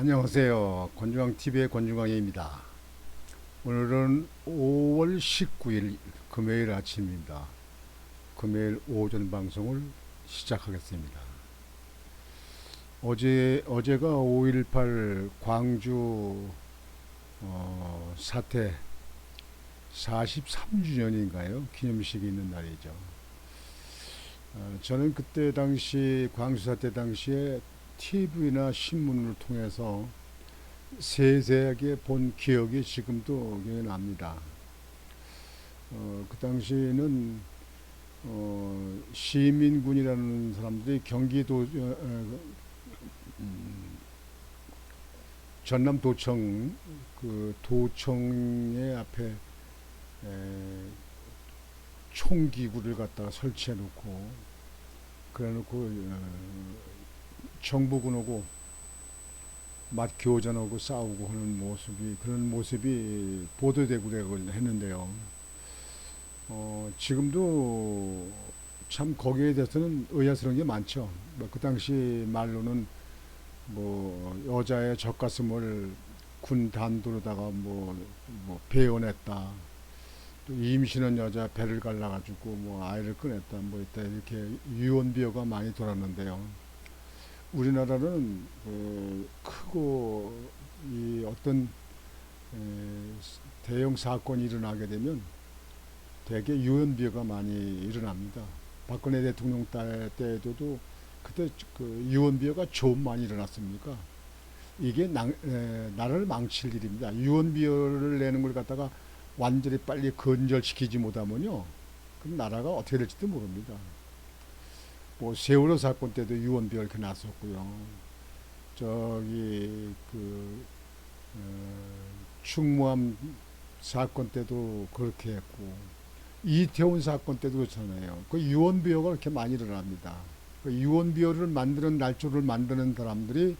안녕하세요. 권중광TV의 권중광입니다. 오늘은 5월 19일 금요일 아침입니다. 금요일 오전 방송을 시작하겠습니다. 어제, 어제가 5.18 광주 어, 사태 43주년인가요? 기념식이 있는 날이죠. 어, 저는 그때 당시 광주 사태 당시에 TV나 신문을 통해서 세세하게 본 기억이 지금도 납니다. 어, 그 당시에는 어, 시민군이라는 사람들이 경기도 어, 어, 음, 전남 도청 그 도청의 앞에 에, 총기구를 갖다가 설치해 놓고 그래 놓고 어, 정부군 하고 맞 교전하고 싸우고 하는 모습이 그런 모습이 보도되고 했는데요. 어, 지금도 참 거기에 대해서는 의아스러운 게 많죠. 뭐그 당시 말로는 뭐 여자의 젖가슴을 군 단도로다가 뭐, 뭐 배원했다. 또 임신한 여자 배를 갈라가지고 뭐 아이를 꺼냈다. 뭐 이따 이렇게 유언비어가 많이 돌았는데요. 우리나라는 그 크고 이 어떤 에, 대형 사건이 일어나게 되면 대개 유언비어가 많이 일어납니다. 박근혜 대통령 때- 때에도 그때 그 유언비어가 좀 많이 일어났습니까? 이게 낭- 에, 나라를 망칠 일입니다. 유언비어를 내는 걸 갖다가 완전히 빨리 건절시키지 못하면요, 그럼 나라가 어떻게 될지도 모릅니다. 뭐 세월호 사건 때도 유언비어 이렇게 났었고요. 저기 그 어, 충무암 사건 때도 그렇게 했고 이태원 사건 때도 그렇잖아요. 그 유언비어가 그렇게 많이 일어납니다. 그 유언비어를 만드는 날조를 만드는 사람들이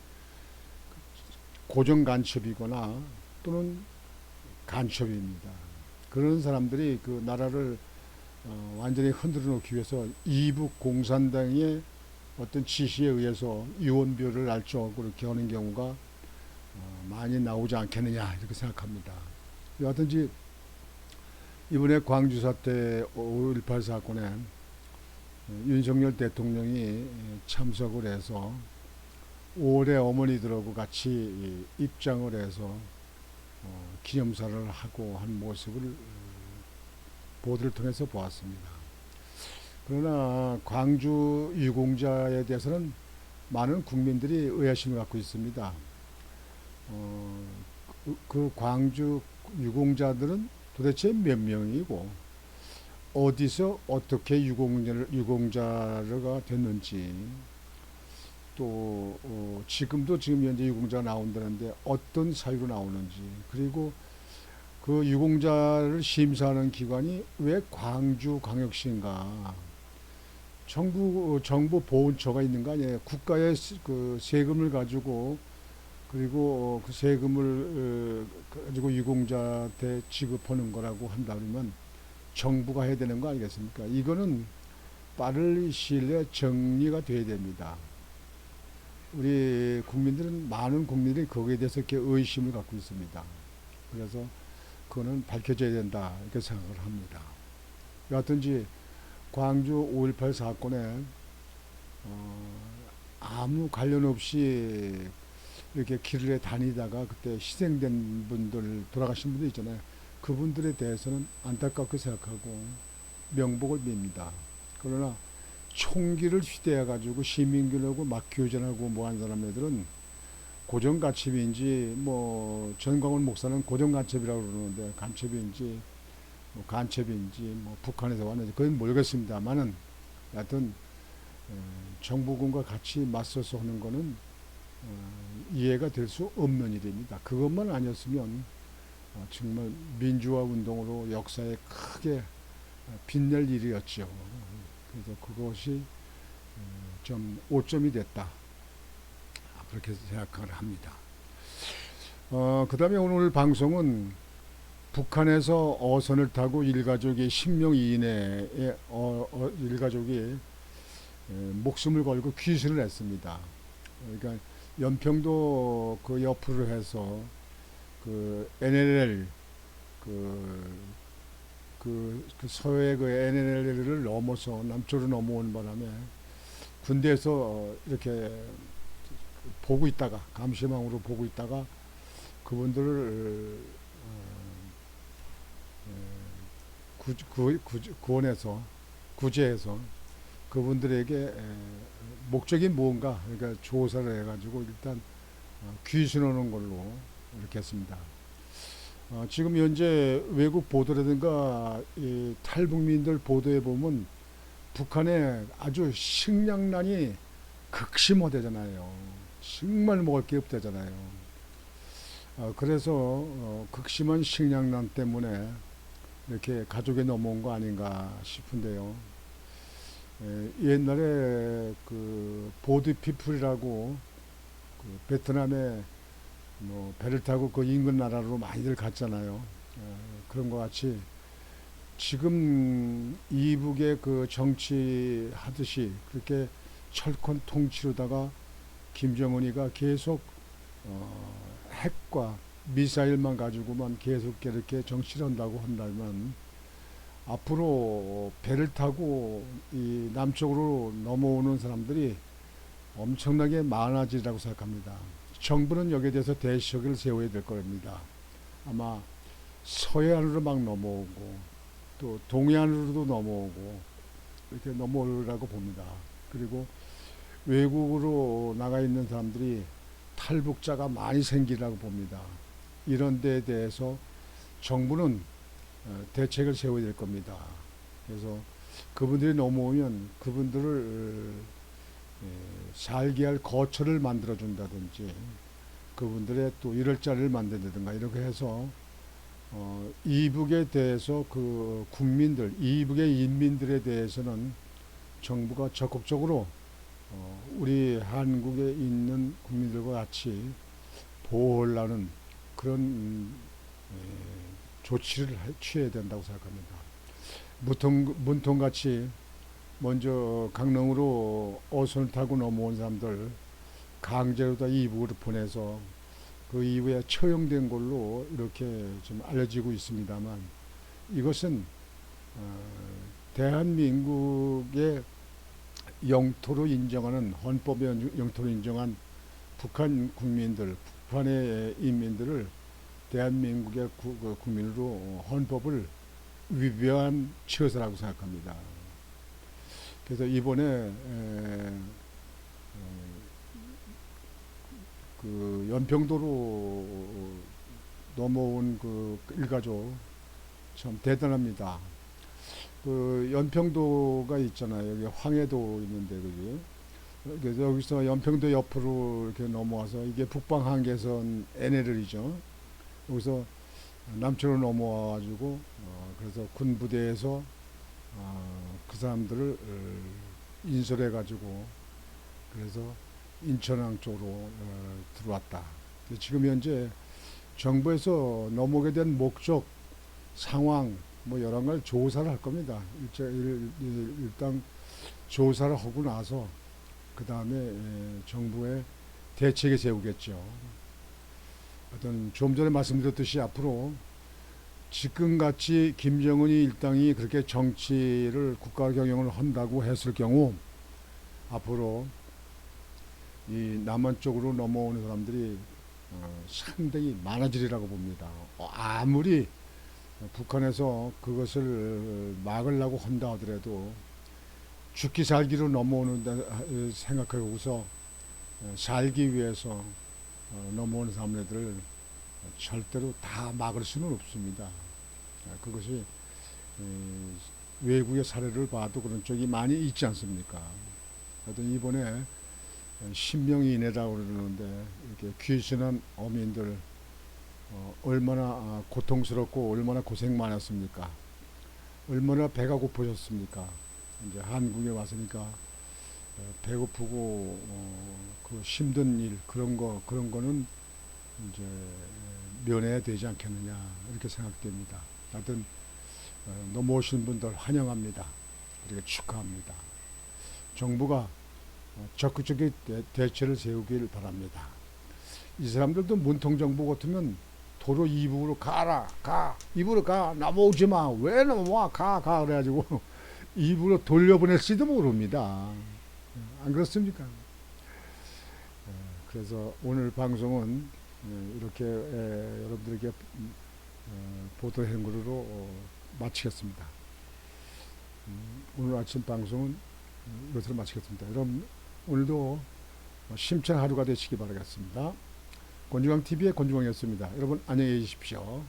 고정 간첩이거나 또는 간첩입니다. 그런 사람들이 그 나라를 어, 완전히 흔들어 놓기 위해서 이북 공산당의 어떤 지시에 의해서 유언비어를 날조하고 이렇게 하는 경우가 어, 많이 나오지 않겠느냐 이렇게 생각합니다. 여하튼지 이번에 광주 사태 5.18 사건에 어, 윤석열 대통령이 참석을 해서 올해 어머니들하고 같이 이 입장을 해서 어, 기념사를 하고 한 모습을 어, 보도를 통해서 보았습니다. 그러나 광주 유공자에 대해서는 많은 국민들이 의아심을 갖고 있습니다. 어, 그, 그 광주 유공자들은 도대체 몇 명이고 어디서 어떻게 유공자를, 유공자가 됐는지 또 어, 지금도 지금 현재 유공자가 나온다는데 어떤 사유로 나오는지 그리고 그 유공자를 심사하는 기관이 왜 광주 광역시인가? 정부 정부 보훈처가 있는 거 아니에요? 국가의 시- 그 세금을 가지고 그리고 그 세금을 어, 가지고 유공자한테 지급하는 거라고 한다 그러면 정부가 해야 되는 거 아니겠습니까? 이거는 빠른 시일 내에 정리가 돼야 됩니다. 우리 국민들은 많은 국민들이 거기에 대해서 이렇게 의심을 갖고 있습니다. 그래서 그거는 밝혀져야 된다 이렇게 생각을 합니다. 여하튼지 광주 5.18 사건에 어, 아무 관련 없이 이렇게 길에 다니다가 그때 희생된 분들 돌아가신 분들 있잖아요. 그분들에 대해서는 안타깝게 생각하고 명복을 빕니다. 그러나 총기를 휘대어 가지고 시민들하고 막 교전하고 뭐 한 사람들은 고정 간첩인지 뭐 전광훈 목사는 고정 간첩이라고 그러는데 간첩인지 뭐 간첩인지 뭐 북한에서 왔는지 그건 모르겠습니다만은 여하튼 어, 정부군과 같이 맞서서 하는 거는 어, 이해가 될 수 없는 일입니다. 그것만 아니었으면 어, 정말 민주화 운동으로 역사에 크게 어, 빛낼 일이었죠. 그래서 그것이 어, 좀 오점이 됐다. 그렇게 생각을 합니다. 어, 그 다음에 오늘 방송은 북한에서 어선을 타고 일가족이 10명 이내에 어, 어, 일가족이 에, 목숨을 걸고 귀순을 했습니다. 그러니까 연평도 그 옆으로 해서 그 NLL 그, 그, 그 서해 그 NLL을 넘어서 남쪽으로 넘어오는 바람에 군대에서 어, 이렇게 보고 있다가 감시망으로 보고 있다가 그분들을 어, 에, 구, 구, 구, 구원해서 구제해서 그분들에게 에, 목적이 무언가 그러니까 조사를 해가지고 일단 어, 귀순하는 걸로 이렇게 했습니다. 어, 지금 현재 외국 보도라든가 이 탈북민들 보도에 보면 북한에 아주 식량난이 극심하대잖아요. 정말 먹을 게 없대잖아요. 어, 그래서 어, 극심한 식량난 때문에 이렇게 가족에 넘어온 거 아닌가 싶은데요. 에, 옛날에 그 보드 피플이라고 그 베트남에 뭐 배를 타고 그 인근 나라로 많이들 갔잖아요. 어, 그런 것 같이 지금 이북의 그 정치 하듯이 그렇게 철권 통치로다가 김정은이가 계속 어, 핵과 미사일만 가지고만 계속 이렇게 정치를 한다고 한다면 앞으로 배를 타고 이 남쪽으로 넘어오는 사람들이 엄청나게 많아지리라고 생각합니다. 정부는 여기에 대해서 대책을 세워야 될 겁니다. 아마 서해안으로 막 넘어오고 또 동해안으로도 넘어오고 이렇게 넘어오리라고 봅니다. 그리고 외국으로 나가 있는 사람들이 탈북자가 많이 생기라고 봅니다. 이런 데에 대해서 정부는 어, 대책을 세워야 될 겁니다. 그래서 그분들이 넘어오면 그분들을 에, 살게 할 거처를 만들어 준다든지 그분들의 또 일할 자리를 만든다든가 이렇게 해서 어, 이북에 대해서 그 국민들 이북의 인민들에 대해서는 정부가 적극적으로 어, 우리 한국에 있는 국민들과 같이 보호하려는 그런 음, 에, 조치를 해- 취해야 된다고 생각합니다. 문통, 문통같이 먼저 강릉으로 어선을 타고 넘어온 사람들 강제로 다 이북으로 보내서 그 이후에 처형된 걸로 이렇게 좀 알려지고 있습니다만 이것은 어, 대한민국의 영토로 인정하는 헌법에 영토로 인정한 북한 국민들, 북한의 인민들을 대한민국의 구- 그 국민으로 헌법을 위배한 처사라고 생각합니다. 그래서 이번에 그 연평도로 넘어온 그 일가족 참 대단합니다. 그 연평도가 있잖아요. 여기 황해도 있는데 그지? 그래서 여기서 연평도 옆으로 이렇게 넘어와서 이게 북방 한계선 NLL이죠. 여기서 남쪽으로 넘어와 가지고 어, 그래서 군 부대에서 어, 그 사람들을 어, 인솔해 가지고 그래서 인천항 쪽으로 어, 들어왔다. 지금 현재 정부에서 넘어오게 된 목적, 상황 뭐 여러 걸 조사를 할 겁니다. 일단 조사를 하고 나서 그 다음에 정부의 대책에 세우겠죠. 어떤 좀 전에 말씀드렸듯이 앞으로 지금같이 김정은이 일당이 그렇게 정치를 국가 경영을 한다고 했을 경우 앞으로 이 남한 쪽으로 넘어오는 사람들이 어, 상당히 많아지리라고 봅니다. 어, 아무리 북한에서 그것을 막으려고 한다 하더라도 죽기 살기로 넘어오는다 생각하고서 어, 살기 위해서 어, 넘어오는 사람들을 절대로 다 막을 수는 없습니다. 아, 그것이 에, 외국의 사례를 봐도 그런 쪽이 많이 있지 않습니까? 하여튼 이번에 10명 이내라고 그러는데 이렇게 귀신한 어민들 어, 얼마나 아, 고통스럽고 얼마나 고생 많았습니까? 얼마나 배가 고프셨습니까? 이제 한국에 왔으니까 어, 배고프고 어, 그 힘든 일 그런 거 그런 거는 이제 면해야 되지 않겠느냐 이렇게 생각됩니다. 하여튼 어, 넘어오신 분들 환영합니다. 그리고 축하합니다. 정부가 어, 적극적인 대- 대처를 세우길 바랍니다. 이 사람들도 문통정보 같으면 도로 이북으로 가라 가 이북으로 가 넘어오지 마왜 넘어와 가 가 그래가지고 이북으로 돌려보낼지도 모릅니다. 안 그렇습니까? 어, 그래서 오늘 방송은 어, 이렇게 에, 여러분들에게 음, 어, 보도 행으로 어, 마치겠습니다. 음, 오늘 아침 방송은 음, 이것으로 마치겠습니다. 여러분 오늘도 심찬 하루가 되시기 바라겠습니다. 권중광 TV의 권중광이었습니다. 여러분 안녕히 계십시오.